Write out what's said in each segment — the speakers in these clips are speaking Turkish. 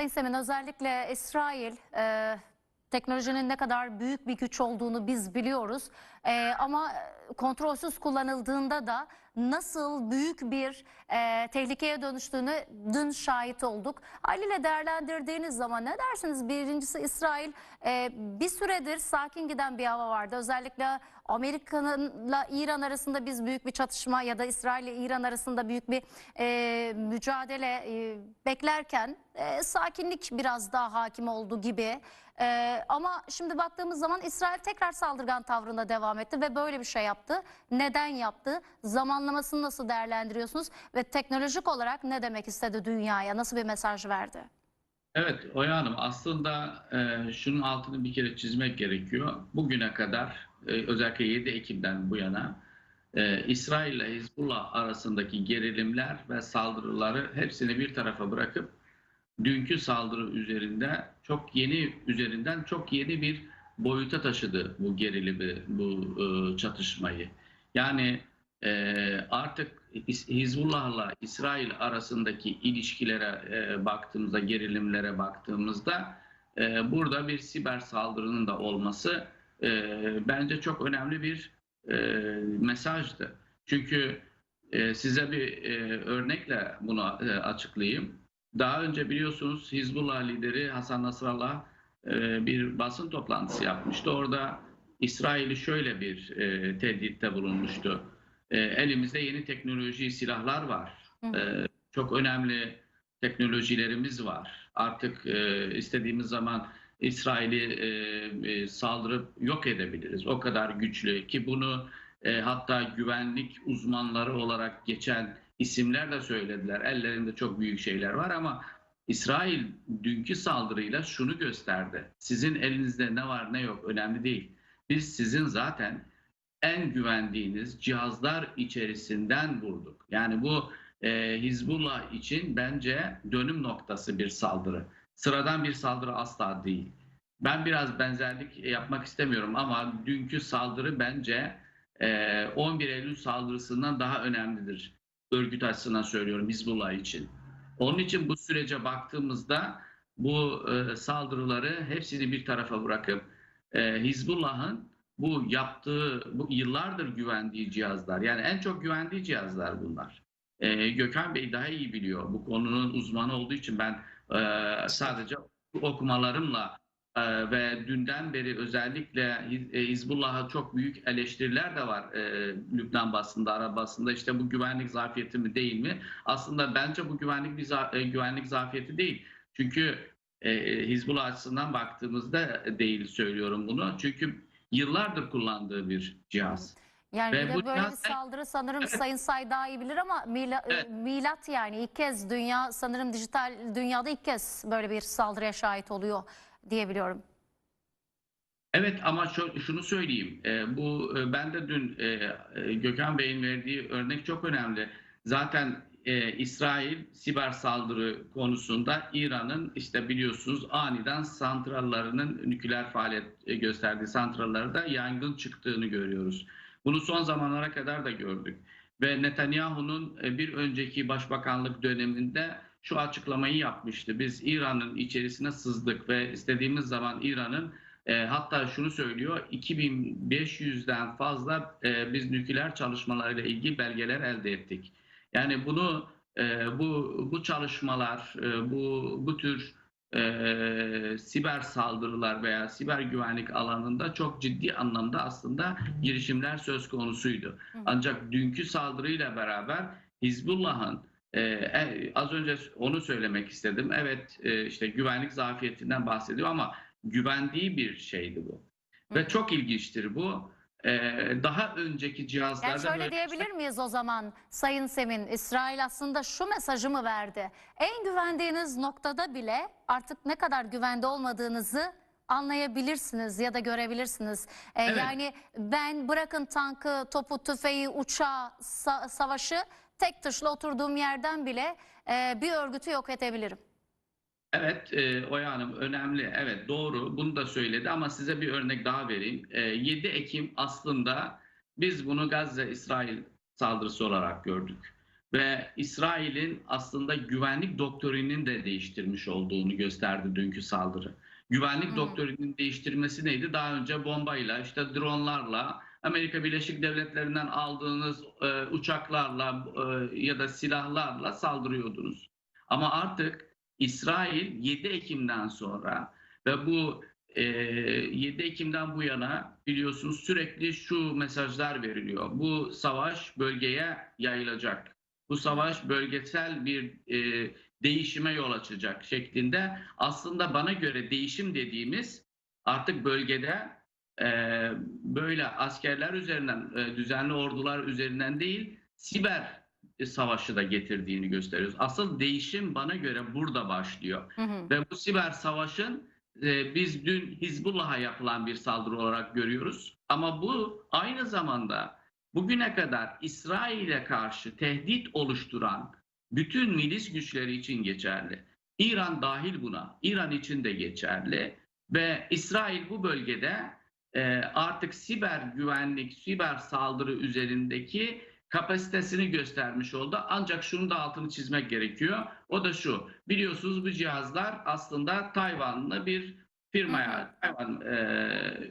Sayın Semin özellikle İsrail e, teknolojinin ne kadar büyük bir güç olduğunu biz biliyoruz. E, ama kontrolsüz kullanıldığında da nasıl büyük bir e, tehlikeye dönüştüğünü dün şahit olduk. Haliyle değerlendirdiğiniz zaman ne dersiniz? Birincisi İsrail e, bir süredir sakin giden bir hava vardı. Özellikle Amerika'nınla İran arasında biz büyük bir çatışma ya da İsrail ile İran arasında büyük bir e, mücadele e, beklerken e, sakinlik biraz daha hakim oldu gibi. E, ama şimdi baktığımız zaman İsrail tekrar saldırgan tavrına devam etti ve böyle bir şey yaptı. Neden yaptı? Zamanlamasını nasıl değerlendiriyorsunuz? Ve teknolojik olarak ne demek istedi dünyaya? Nasıl bir mesaj verdi? Evet Oya Hanım aslında e, şunun altını bir kere çizmek gerekiyor. Bugüne kadar özellikle 7 Ekim'den bu yana e, İsrail ile Hizbullah arasındaki gerilimler ve saldırıları hepsini bir tarafa bırakıp dünkü saldırı üzerinde çok yeni üzerinden çok yeni bir boyuta taşıdı bu gerilimi, bu e, çatışmayı. Yani e, artık Hizbullah'la İsrail arasındaki ilişkilere e, baktığımızda, gerilimlere baktığımızda e, burada bir siber saldırının da olması e, bence çok önemli bir e, mesajdı. Çünkü e, size bir e, örnekle bunu e, açıklayayım. Daha önce biliyorsunuz Hizbullah lideri Hasan Nasrallah e, bir basın toplantısı yapmıştı. Orada İsrail'i şöyle bir e, tehditte bulunmuştu. E, elimizde yeni teknoloji silahlar var. E, çok önemli teknolojilerimiz var. Artık e, istediğimiz zaman İsrail'i e, e, saldırıp yok edebiliriz. O kadar güçlü ki bunu e, hatta güvenlik uzmanları olarak geçen isimler de söylediler. Ellerinde çok büyük şeyler var ama İsrail dünkü saldırıyla şunu gösterdi. Sizin elinizde ne var ne yok önemli değil. Biz sizin zaten en güvendiğiniz cihazlar içerisinden vurduk. Yani bu e, Hizbullah için bence dönüm noktası bir saldırı. Sıradan bir saldırı asla değil. Ben biraz benzerlik yapmak istemiyorum ama dünkü saldırı bence e, 11 Eylül saldırısından daha önemlidir. Örgüt açısından söylüyorum Hizbullah için. Onun için bu sürece baktığımızda bu e, saldırıları hepsini bir tarafa bırakıp e, Hizbullah'ın bu yaptığı, bu yıllardır güvendiği cihazlar, yani en çok güvendiği cihazlar bunlar. E, Gökhan Bey daha iyi biliyor. Bu konunun uzmanı olduğu için ben e, sadece okumalarımla e, ve dünden beri özellikle e, Hizbullah'a çok büyük eleştiriler de var e, Lübnan basında, Arap basında. İşte bu güvenlik zafiyeti mi değil mi? Aslında bence bu güvenlik bir za- e, güvenlik zafiyeti değil. Çünkü Hizbullah açısından baktığımızda değil söylüyorum bunu. Çünkü yıllardır kullandığı bir cihaz. Yani Ve bir de böyle bir saldırı sanırım Evet. Sayın Say daha iyi bilir ama mila- Evet. milat yani ilk kez dünya sanırım dijital dünyada ilk kez böyle bir saldırıya şahit oluyor diyebiliyorum. Evet ama şu- şunu söyleyeyim. E, bu e, ben de dün e, e, Gökhan Bey'in verdiği örnek çok önemli. Zaten İsrail siber saldırı konusunda İran'ın işte biliyorsunuz aniden santrallarının nükleer faaliyet gösterdiği santrallarda yangın çıktığını görüyoruz. Bunu son zamanlara kadar da gördük. Ve Netanyahu'nun bir önceki başbakanlık döneminde şu açıklamayı yapmıştı. Biz İran'ın içerisine sızdık ve istediğimiz zaman İran'ın e, hatta şunu söylüyor, 2500'den fazla e, biz nükleer çalışmalarıyla ilgili belgeler elde ettik. Yani bunu e, bu bu çalışmalar, e, bu bu tür e, siber saldırılar veya siber güvenlik alanında çok ciddi anlamda aslında girişimler söz konusuydu. Ancak dünkü saldırıyla beraber Hizbullah'ın e, e, az önce onu söylemek istedim. Evet e, işte güvenlik zafiyetinden bahsediyor ama güvendiği bir şeydi bu. Hı. Ve çok ilginçtir bu. Ee, daha önceki cihazlarda Yani şöyle böyle- diyebilir miyiz o zaman Sayın Semin, İsrail aslında şu mesajı mı verdi? En güvendiğiniz noktada bile artık ne kadar güvende olmadığınızı anlayabilirsiniz ya da görebilirsiniz. Ee, Evet. Yani ben bırakın tankı, topu, tüfeği, uçağı, sa- savaşı tek tuşla oturduğum yerden bile e, bir örgütü yok edebilirim. Evet, e, Oya Hanım önemli. Evet doğru. Bunu da söyledi ama size bir örnek daha vereyim. E, 7 Ekim aslında biz bunu Gazze-İsrail saldırısı olarak gördük. ve İsrail'in aslında güvenlik doktrinini de değiştirmiş olduğunu gösterdi dünkü saldırı. Güvenlik Hı. doktrininin değiştirmesi neydi? Daha önce bombayla, işte dronlarla, Amerika Birleşik Devletleri'nden aldığınız e, uçaklarla e, ya da silahlarla saldırıyordunuz. Ama artık İsrail 7 Ekim'den sonra ve bu e, 7 Ekim'den bu yana biliyorsunuz sürekli şu mesajlar veriliyor. Bu savaş bölgeye yayılacak. Bu savaş bölgesel bir e, değişime yol açacak şeklinde. Aslında bana göre değişim dediğimiz artık bölgede böyle askerler üzerinden, e, düzenli ordular üzerinden değil, siber savaşı da getirdiğini gösteriyoruz. Asıl değişim bana göre burada başlıyor. Hı hı. Ve bu siber savaşın e, biz dün Hizbullah'a yapılan bir saldırı olarak görüyoruz. Ama bu aynı zamanda bugüne kadar İsrail'e karşı tehdit oluşturan bütün milis güçleri için geçerli. İran dahil buna. İran için de geçerli. Ve İsrail bu bölgede e, artık siber güvenlik, siber saldırı üzerindeki kapasitesini göstermiş oldu. Ancak şunu da altını çizmek gerekiyor. O da şu. Biliyorsunuz bu cihazlar aslında Tayvanlı bir firmaya, Tayvan e,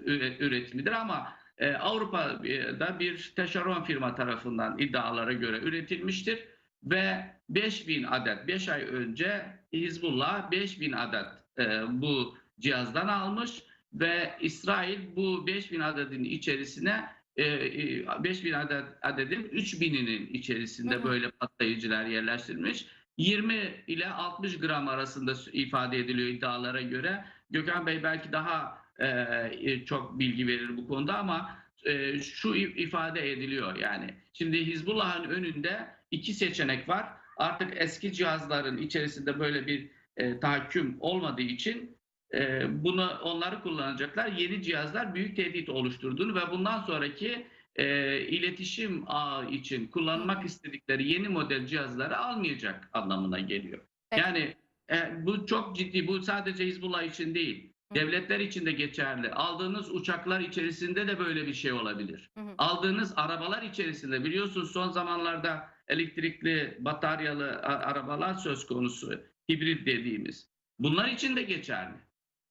üre- üretimidir ama e, Avrupa'da bir taşeron firma tarafından iddialara göre üretilmiştir ve 5000 adet 5 ay önce Hizbullah 5000 adet e, bu cihazdan almış ve İsrail bu 5000 adedin içerisine e, e, 5000 adet adedin 3000'inin içerisinde Hı hı. böyle patlayıcılar yerleştirilmiş. 20 ile 60 gram arasında ifade ediliyor iddialara göre. Gökhan Bey belki daha e, çok bilgi verir bu konuda ama e, şu ifade ediliyor yani. Şimdi Hizbullah'ın önünde iki seçenek var. Artık eski cihazların içerisinde böyle bir e, tahakküm olmadığı için e, bunu onları kullanacaklar. Yeni cihazlar büyük tehdit oluşturduğunu ve bundan sonraki e, iletişim ağı için kullanmak istedikleri yeni model cihazları almayacak anlamına geliyor. Evet. Yani e, bu çok ciddi. Bu sadece Hizbullah için değil. Hı. Devletler için de geçerli. Aldığınız uçaklar içerisinde de böyle bir şey olabilir. Hı hı. Aldığınız arabalar içerisinde biliyorsunuz son zamanlarda elektrikli bataryalı arabalar söz konusu. Hibrit dediğimiz. Bunlar için de geçerli.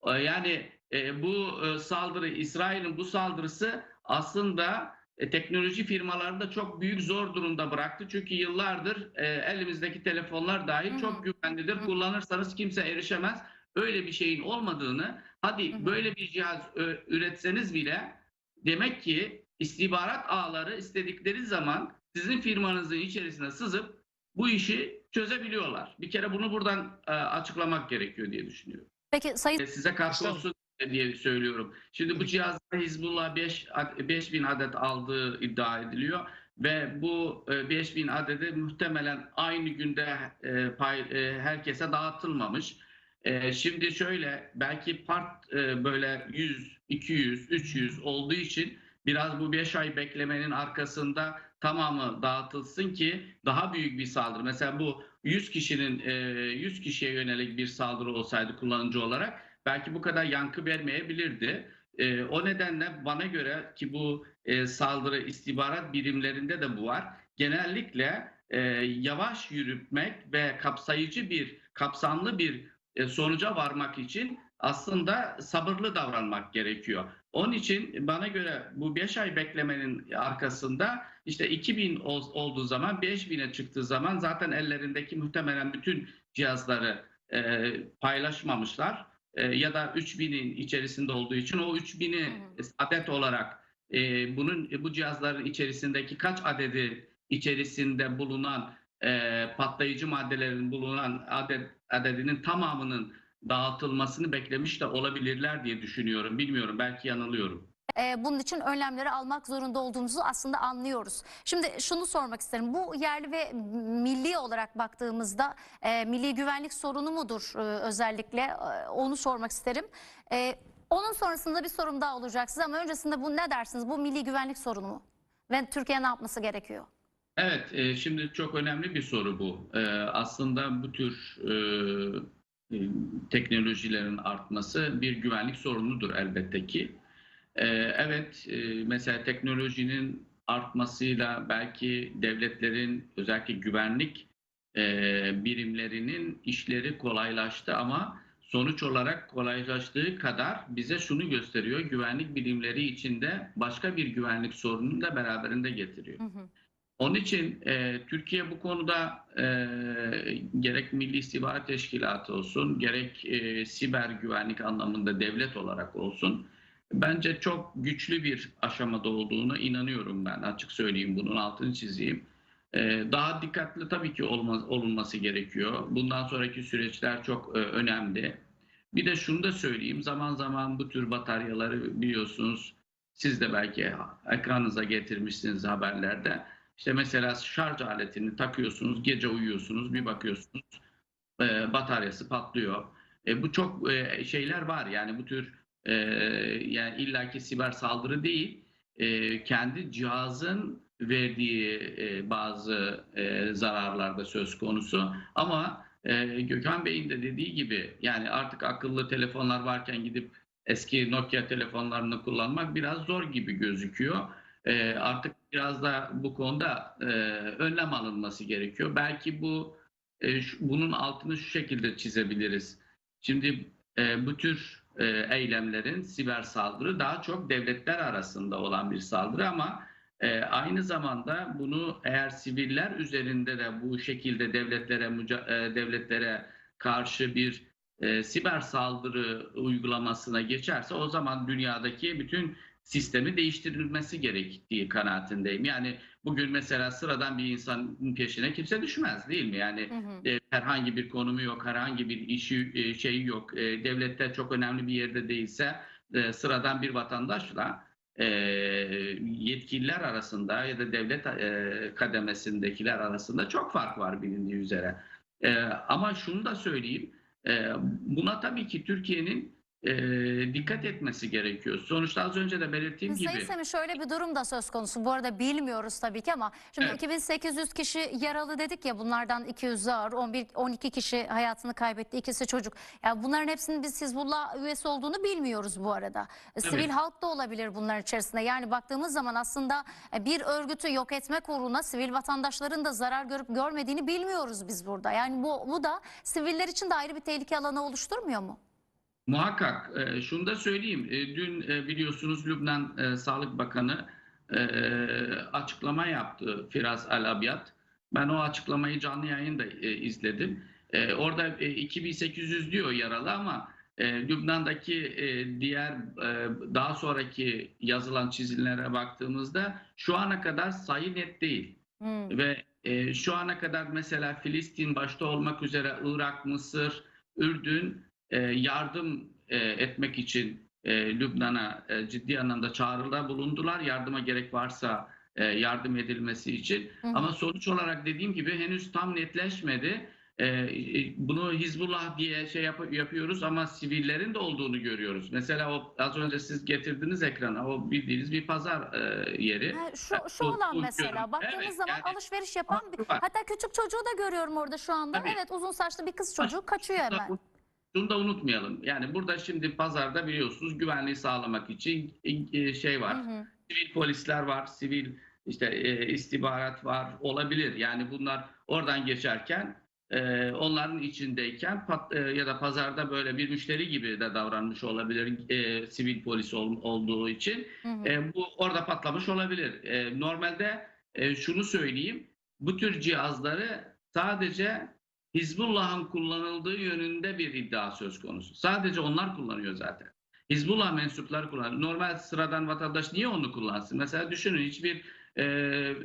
E, Yani e, bu e, saldırı, İsrail'in bu saldırısı aslında e, teknoloji firmalarını da çok büyük zor durumda bıraktı. Çünkü yıllardır elimizdeki telefonlar dahil çok güvenlidir. Kullanırsanız kimse erişemez. Öyle bir şeyin olmadığını, hadi böyle bir cihaz üretseniz bile demek ki istihbarat ağları istedikleri zaman sizin firmanızın içerisine sızıp bu işi çözebiliyorlar. Bir kere bunu buradan açıklamak gerekiyor diye düşünüyorum. Peki Sayın E, size Estağfurullah. olsun diye söylüyorum. Şimdi bu cihazda Hizbullah 5 5000 adet aldığı iddia ediliyor ve bu e, 5000 adedi muhtemelen aynı günde e, e, herkese dağıtılmamış. E, Şimdi şöyle belki part e, böyle 100, 200, 300 olduğu için biraz bu 5 ay beklemenin arkasında tamamı dağıtılsın ki daha büyük bir saldırı. Mesela bu 100 kişinin e, 100 kişiye yönelik bir saldırı olsaydı kullanıcı olarak belki bu kadar yankı vermeyebilirdi. E, o nedenle bana göre ki bu e, saldırı istihbarat birimlerinde de bu var. Genellikle e, yavaş yürütmek ve kapsayıcı bir, kapsamlı bir e, sonuca varmak için aslında sabırlı davranmak gerekiyor. Onun için bana göre bu 5 ay beklemenin arkasında işte 2000 ol- olduğu zaman 5000'e çıktığı zaman zaten ellerindeki muhtemelen bütün cihazları e, paylaşmamışlar. E, ya da 3000'in içerisinde olduğu için o 3000'i Hı adet olarak e, bunun bu cihazların içerisindeki kaç adedi içerisinde bulunan e, patlayıcı maddelerin bulunan adet adedinin tamamının dağıtılmasını beklemiş de olabilirler diye düşünüyorum. Bilmiyorum belki yanılıyorum. e, bunun için önlemleri almak zorunda olduğumuzu aslında anlıyoruz. Şimdi şunu sormak isterim. Bu yerli ve milli olarak baktığımızda e, milli güvenlik sorunu mudur e, özellikle? E, onu sormak isterim. E, onun sonrasında bir sorum daha olacak size ama öncesinde bu ne dersiniz? Bu milli güvenlik sorunu mu? Ve Türkiye ne yapması gerekiyor? Evet, e, şimdi çok önemli bir soru bu. E, aslında bu tür e, teknolojilerin artması bir güvenlik sorunudur elbette ki. E, evet, e, mesela teknolojinin artmasıyla belki devletlerin özellikle güvenlik e, birimlerinin işleri kolaylaştı ama sonuç olarak kolaylaştığı kadar bize şunu gösteriyor. Güvenlik birimleri içinde başka bir güvenlik sorununu da beraberinde getiriyor. Hı hı. Onun için e, Türkiye bu konuda e, gerek Milli İstihbarat Teşkilatı olsun, gerek e, siber güvenlik anlamında devlet olarak olsun, bence çok güçlü bir aşamada olduğunu inanıyorum ben. Açık söyleyeyim bunun altını çizeyim. E, daha dikkatli tabii ki olmaz, olunması gerekiyor. Bundan sonraki süreçler çok e, önemli. Bir de şunu da söyleyeyim, zaman zaman bu tür bataryaları biliyorsunuz, siz de belki ekranınıza getirmişsiniz haberlerde. İşte mesela şarj aletini takıyorsunuz, gece uyuyorsunuz, bir bakıyorsunuz e, bataryası patlıyor. E, bu çok e, şeyler var yani bu tür e, yani illaki siber saldırı değil, e, kendi cihazın verdiği e, bazı e, zararlar da söz konusu. Ama e, Gökhan Bey'in de dediği gibi yani artık akıllı telefonlar varken gidip eski Nokia telefonlarını kullanmak biraz zor gibi gözüküyor. E, artık biraz da bu konuda e, önlem alınması gerekiyor. Belki bu e, şu- bunun altını şu şekilde çizebiliriz. Şimdi e, bu tür e, eylemlerin siber saldırı daha çok devletler arasında olan bir saldırı ama e, aynı zamanda bunu eğer siviller üzerinde de bu şekilde devletlere e, devletlere karşı bir e, siber saldırı uygulamasına geçerse o zaman dünyadaki bütün sistemi değiştirilmesi gerektiği kanaatindeyim. Yani bugün mesela sıradan bir insanın peşine kimse düşmez değil mi? Yani Hı hı. e, herhangi bir konumu yok, herhangi bir işi e, şeyi yok. E, devlette çok önemli bir yerde değilse e, sıradan bir vatandaşla e, yetkililer arasında ya da devlet e, kademesindekiler arasında çok fark var bilindiği üzere. E, ama şunu da söyleyeyim, e, buna tabii ki Türkiye'nin e, dikkat etmesi gerekiyor. Sonuçta az önce de belirttiğim Sayın gibi. Semih şöyle bir durum da söz konusu. Bu arada bilmiyoruz tabii ki ama şimdi Evet. 2800 kişi yaralı dedik ya bunlardan 200'ü ağır, 11 12 kişi hayatını kaybetti, ikisi çocuk. Yani bunların hepsinin biz Hizbullah üyesi olduğunu bilmiyoruz bu arada. E, Sivil Evet. halk da olabilir bunların içerisinde. Yani baktığımız zaman aslında e, bir örgütü yok etmek uğruna sivil vatandaşların da zarar görüp görmediğini bilmiyoruz biz burada. Yani bu bu da siviller için de ayrı bir tehlike alanı oluşturmuyor mu? Muhakkak. E, şunu da söyleyeyim. E, dün e, biliyorsunuz Lübnan e, Sağlık Bakanı e, açıklama yaptı Firaz Al Abyad. Ben o açıklamayı canlı yayında e, izledim. E, orada e, 2800 diyor yaralı ama e, Lübnan'daki e, diğer e, daha sonraki yazılan çizimlere baktığımızda şu ana kadar sayı net değil. Hmm. Ve e, şu ana kadar mesela Filistin başta olmak üzere Irak, Mısır, Ürdün e, yardım e, etmek için e, Lübnan'a e, ciddi anlamda çağrıda bulundular. Yardıma gerek varsa e, yardım edilmesi için. Hı hı. Ama sonuç olarak dediğim gibi henüz tam netleşmedi. E, bunu Hizbullah diye şey yap- yapıyoruz ama sivillerin de olduğunu görüyoruz. Mesela o az önce siz getirdiniz ekrana o bildiğiniz bir pazar e, yeri. Ha, şu şu alan bu mesela görüntü. baktığımız Evet, zaman yani- alışveriş yapan bir, hatta küçük çocuğu da görüyorum orada şu anda. Tabii. Evet uzun saçlı bir kız çocuğu kaçıyor hemen. Şunu da unutmayalım. Yani burada şimdi pazarda biliyorsunuz güvenliği sağlamak için e, şey var. Hı hı. Sivil polisler var, sivil işte e, istihbarat var olabilir. Yani bunlar oradan geçerken e, onların içindeyken pat- e, ya da pazarda böyle bir müşteri gibi de davranmış olabilir e, sivil polis ol- olduğu için. Hı hı. E, bu orada patlamış olabilir. E, normalde e, şunu söyleyeyim. Bu tür cihazları sadece Hizbullah'ın kullanıldığı yönünde bir iddia söz konusu. Sadece onlar kullanıyor zaten. Hizbullah mensupları kullanıyor. Normal sıradan vatandaş niye onu kullansın? Mesela düşünün hiçbir e,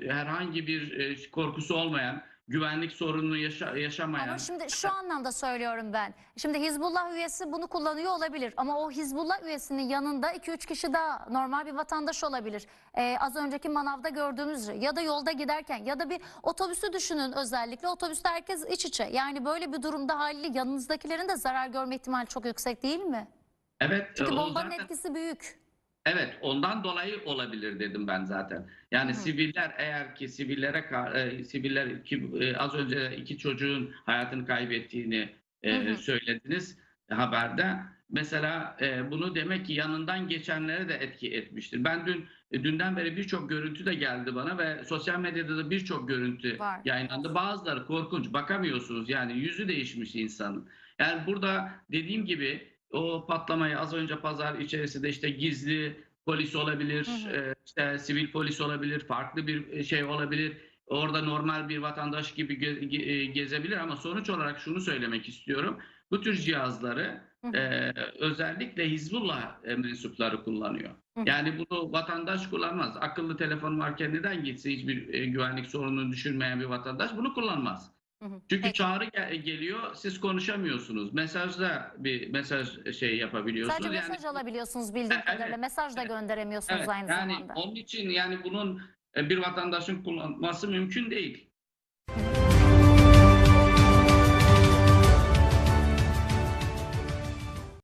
herhangi bir e, korkusu olmayan, güvenlik sorununu yaşa- yaşamayan. Ama şimdi şu anlamda söylüyorum ben. Şimdi Hizbullah üyesi bunu kullanıyor olabilir. Ama o Hizbullah üyesinin yanında 2-3 kişi daha normal bir vatandaş olabilir. Ee, az önceki manavda gördüğümüz ya da yolda giderken ya da bir otobüsü düşünün özellikle. Otobüste herkes iç içe. Yani böyle bir durumda haliyle yanınızdakilerin de zarar görme ihtimali çok yüksek değil mi? evet, Çünkü o bombanın zaten- etkisi büyük. Evet, ondan dolayı olabilir dedim ben zaten. Yani Hı siviller eğer ki sivillere e, siviller ki e, az önce iki çocuğun hayatını kaybettiğini e, Hı hı. söylediniz. haberde. Mesela e, bunu demek ki yanından geçenlere de etki etmiştir. Ben dün e, dünden beri birçok görüntü de geldi bana ve sosyal medyada da birçok görüntü Var. yayınlandı. Bazıları korkunç bakamıyorsunuz yani yüzü değişmiş insanın. Yani burada dediğim gibi o patlamayı az önce pazar içerisinde işte gizli polis olabilir, Hı hı. e, işte sivil polis olabilir, farklı bir şey olabilir. Orada normal bir vatandaş gibi ge- e, gezebilir ama sonuç olarak şunu söylemek istiyorum. Bu tür cihazları Hı hı. e, özellikle Hizbullah e, mensupları kullanıyor. Hı hı. Yani bunu vatandaş kullanmaz. Akıllı telefon varken neden gitse hiçbir e, güvenlik sorununu düşünmeyen bir vatandaş bunu kullanmaz. Hı hı. Çünkü Peki. çağrı gel- geliyor, siz konuşamıyorsunuz. Mesajda bir mesaj şey yapabiliyorsunuz. Sadece Yani- mesaj alabiliyorsunuz bildiğim Evet. kadarıyla. Mesaj da gönderemiyorsunuz Evet, aynı yani zamanda. onun için yani bunun e, bir vatandaşın kullanması mümkün değil. Hı hı.